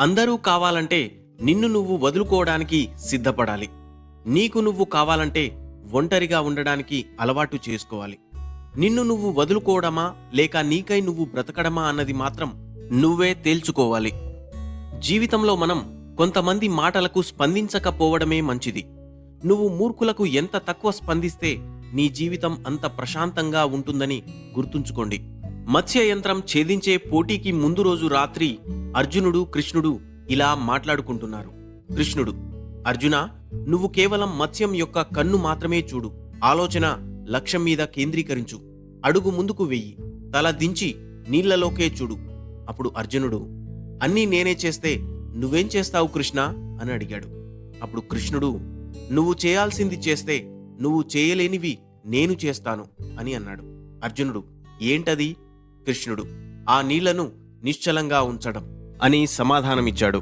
అందరూ కావాలంటే నిన్ను నువ్వు వదులుకోవడానికి సిద్ధపడాలి. నీకు నువ్వు కావాలంటే ఒంటరిగా ఉండడానికి అలవాటు చేసుకోవాలి. నిన్ను నువ్వు వదులుకోవడమా లేక నీకై నువ్వు బ్రతకడమా అన్నది మాత్రం నువ్వే తేల్చుకోవాలి. జీవితంలో మనం కొంతమంది మాటలకు స్పందించకపోవడమే మంచిది. నువ్వు మూర్ఖులకు ఎంత తక్కువ స్పందిస్తే నీ జీవితం అంత ప్రశాంతంగా ఉంటుందని గుర్తుంచుకోండి. మత్స్య యంత్రం ఛేదించే పోటీకి ముందు రోజు రాత్రి అర్జునుడు కృష్ణుడు ఇలా మాట్లాడుకుంటున్నారు. కృష్ణుడు అర్జున నువ్వు కేవలం మత్స్యం యొక్క కన్ను మాత్రమే చూడు. ఆలోచన లక్ష్యం మీద కేంద్రీకరించు. అడుగు ముందుకు వెయ్యి. తల దించి నీళ్ళలోకే చూడు. అప్పుడు అర్జునుడు అన్నీ నేనే చేస్తే నువ్వేం చేస్తావు కృష్ణ? అని అడిగాడు. అప్పుడు కృష్ణుడు నువ్వు చేయాల్సింది చేస్తే నువ్వు చేయలేనివి నేను చేస్తాను అని అన్నాడు. అర్జునుడు ఏంటది? కృష్ణుడు ఆ నీళ్ళను నిశ్చలంగా ఉంచడం అని సమాధానమిచ్చాడు.